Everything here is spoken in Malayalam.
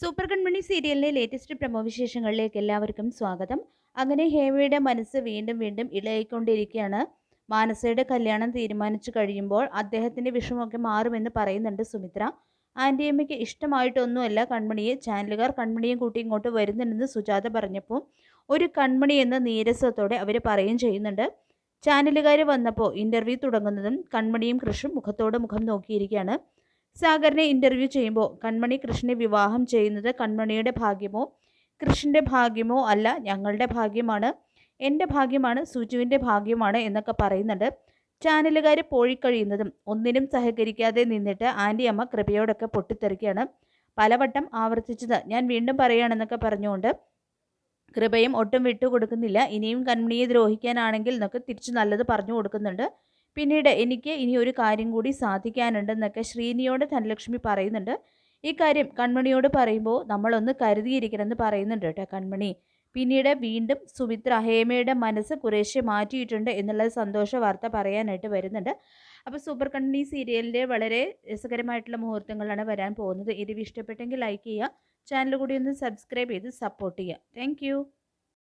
സൂപ്പർ കൺമണി സീരിയലിലെ ലേറ്റസ്റ്റ് പ്രമോ വിശേഷങ്ങളിലേക്ക് എല്ലാവർക്കും സ്വാഗതം. അങ്ങനെ ഹേമയുടെ മനസ്സ് വീണ്ടും വീണ്ടും ഇളകിക്കൊണ്ടിരിക്കുകയാണ്. മാനസയുടെ കല്യാണം തീരുമാനിച്ചു കഴിയുമ്പോൾ അദ്ദേഹത്തിന്റെ വിഷമമൊക്കെ മാറുമെന്ന് പറയുന്നുണ്ട് സുമിത്ര. ആന്റിയമ്മയ്ക്ക് ഇഷ്ടമായിട്ടൊന്നുമല്ല കൺമണിയെ. ചാനലുകാർ കൺമണിയും കൂട്ടി ഇങ്ങോട്ട് വരുന്നുണ്ടെന്ന് സുജാത പറഞ്ഞപ്പോൾ ഒരു കൺമണി എന്ന നീരസത്തോടെ അവർ പറയുകയും ചെയ്യുന്നുണ്ട്. ചാനലുകാർ വന്നപ്പോൾ ഇന്റർവ്യൂ തുടങ്ങുന്നതും കൺമണിയും കൃഷും മുഖത്തോട് മുഖം നോക്കിയിരിക്കുകയാണ്. സാഗറിനെ ഇന്റർവ്യൂ ചെയ്യുമ്പോൾ കൺമണി കൃഷ്ണനെ വിവാഹം ചെയ്യുന്നത് കൺമണിയുടെ ഭാഗ്യമോ കൃഷ്ണന്റെ ഭാഗ്യമോ അല്ല ഞങ്ങളുടെ ഭാഗ്യമാണ്. എന്റെ ഭാഗ്യമാണ് സുജുവിന്റെ ഭാഗ്യമാണ് എന്നൊക്കെ പറയുന്നുണ്ട്. ചാനലുകാർ പോഴിക്കഴിയുന്നതും ഒന്നിനും സഹകരിക്കാതെ നിന്നിട്ട് ആന്റി അമ്മ കൃപയോടൊക്കെ പൊട്ടിത്തെറിക്കുകയാണ്. പലവട്ടം ആവർത്തിച്ചത് ഞാൻ വീണ്ടും പറയുകയാണെന്നൊക്കെ പറഞ്ഞുകൊണ്ട് കൃപയും ഒട്ടും വിട്ടുകൊടുക്കുന്നില്ല. ഇനിയും കൺമണിയെ ദ്രോഹിക്കാനാണെങ്കിൽ എന്നൊക്കെ തിരിച്ചു നല്ലത് പറഞ്ഞു കൊടുക്കുന്നുണ്ട്. പിന്നീട് എനിക്ക് ഇനി ഒരു കാര്യം കൂടി സാധിക്കാനുണ്ടെന്നൊക്കെ ശ്രീനിയോട് ധനലക്ഷ്മി പറയുന്നുണ്ട്. ഈ കാര്യം കൺമണിയോട് പറയുമ്പോൾ നമ്മളൊന്ന് കരുതിയിരിക്കണമെന്ന് പറയുന്നുണ്ട് കേട്ടോ കൺമണി. പിന്നീട് വീണ്ടും സുമിത്ര ഹേമയുടെ മനസ്സ് കുറേശ്ശെ മാറ്റിയിട്ടുണ്ട് എന്നുള്ള സന്തോഷ വാർത്ത പറയാനായിട്ട് വരുന്നുണ്ട്. അപ്പോൾ സൂപ്പർ കൺമണി സീരിയലിന്റെ വളരെ രസകരമായിട്ടുള്ള മുഹൂർത്തങ്ങളാണ് വരാൻ പോകുന്നത്. ഇത് ഇഷ്ടപ്പെട്ടെങ്കിൽ ലൈക്ക് ചെയ്യുക ചാനൽ കൂടി ഒന്ന് സബ്സ്ക്രൈബ് ചെയ്ത് സപ്പോർട്ട് ചെയ്യുക. താങ്ക്